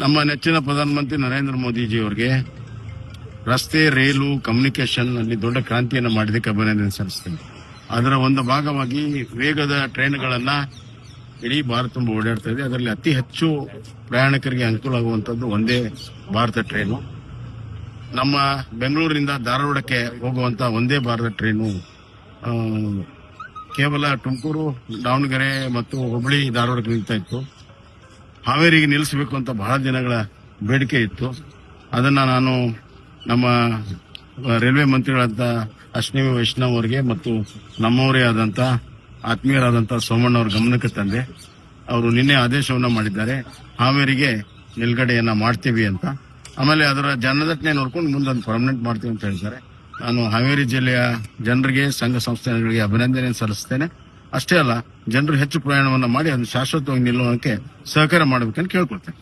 ನಮ್ಮ ನೆಚ್ಚಿನ ಪ್ರಧಾನಮಂತ್ರಿ ನರೇಂದ್ರ ಮೋದಿಜಿ ಅವರಿಗೆ ರಸ್ತೆ, ರೈಲು ಕಮ್ಯುನಿಕೇಶನ್ನಲ್ಲಿ ದೊಡ್ಡ ಕ್ರಾಂತಿಯನ್ನು ಮಾಡಿದ್ದಕ್ಕೆ ಅಭಿನಂದನೆ ಸಲ್ಲಿಸ್ತೇನೆ. ಅದರ ಒಂದು ಭಾಗವಾಗಿ ವೇಗದ ಟ್ರೈನ್ಗಳನ್ನ ಇಡೀ ಭಾರತ ತುಂಬ ಓಡಾಡ್ತಾ ಇದೆ. ಅದರಲ್ಲಿ ಅತಿ ಹೆಚ್ಚು ಪ್ರಯಾಣಿಕರಿಗೆ ಅನುಕೂಲ ಆಗುವಂತದ್ದು ಒಂದೇ ಭಾರತ ಟ್ರೈನು. ನಮ್ಮ ಬೆಂಗಳೂರಿನಿಂದ ಧಾರವಾಡಕ್ಕೆ ಹೋಗುವಂತ ಒಂದೇ ಭಾರತ ಟ್ರೈನು ಕೇವಲ ತುಮಕೂರು, ದಾವಣಗೆರೆ ಮತ್ತು ಹುಬ್ಬಳ್ಳಿ, ಧಾರವಾಡಕ್ಕೆ ನಿಲ್ತಾ ಇತ್ತು. ಹಾವೇರಿಗೆ ನಿಲ್ಲಿಸಬೇಕು ಅಂತ ಬಹಳ ದಿನಗಳ ಬೇಡಿಕೆ ಇತ್ತು. ಅದನ್ನ ನಾನು ನಮ್ಮ ರೈಲ್ವೆ ಮಂತ್ರಿಗಳಾದ ಅಶ್ವಿನಿ ವೈಷ್ಣವ್ ಅವರಿಗೆ ಮತ್ತು ನಮ್ಮವರೇ ಆದಂತ ಆತ್ಮೀಯರಾದಂತ ಸೋಮಣ್ಣ ಅವ್ರ ಗಮನಕ್ಕೆ ತಂದೆ. ಅವರು ನಿನ್ನೆ ಆದೇಶವನ್ನ ಮಾಡಿದ್ದಾರೆ. ಹಾವೇರಿಗೆ ನಿಲ್ಗಡೆಯನ್ನ ಮಾಡ್ತೀವಿ ಅಂತ. ಆಮೇಲೆ ಅದರ ಜನದಟ್ಟಣೆ ನೋಡ್ಕೊಂಡು ಮುಂದೊಂದು ಪರ್ಮನೆಂಟ್ ಮಾಡ್ತೀವಿ ಅಂತ ಹೇಳಿದ್ದಾರೆ. ನಾನು ಹಾವೇರಿ ಜಿಲ್ಲೆಯ ಜನರಿಗೆ, ಸಂಘ ಸಂಸ್ಥೆಗಳಿಗೆ ಅಭಿನಂದನೆ ಸಲ್ಲಿಸ್ತೇನೆ. ಅಷ್ಟೇ ಅಲ್ಲ ಜನರು ಹೆಚ್ಚು ಪ್ರಯಾಣವನ್ನ ಮಾಡಿ ಅದನ್ನು ಶಾಶ್ವತವಾಗಿ ನಿಲ್ಲುವಂತೆ ಸಹಕಾರ ಮಾಡಬೇಕಂತ ಕೇಳ್ಕೊಳ್ತೇನೆ.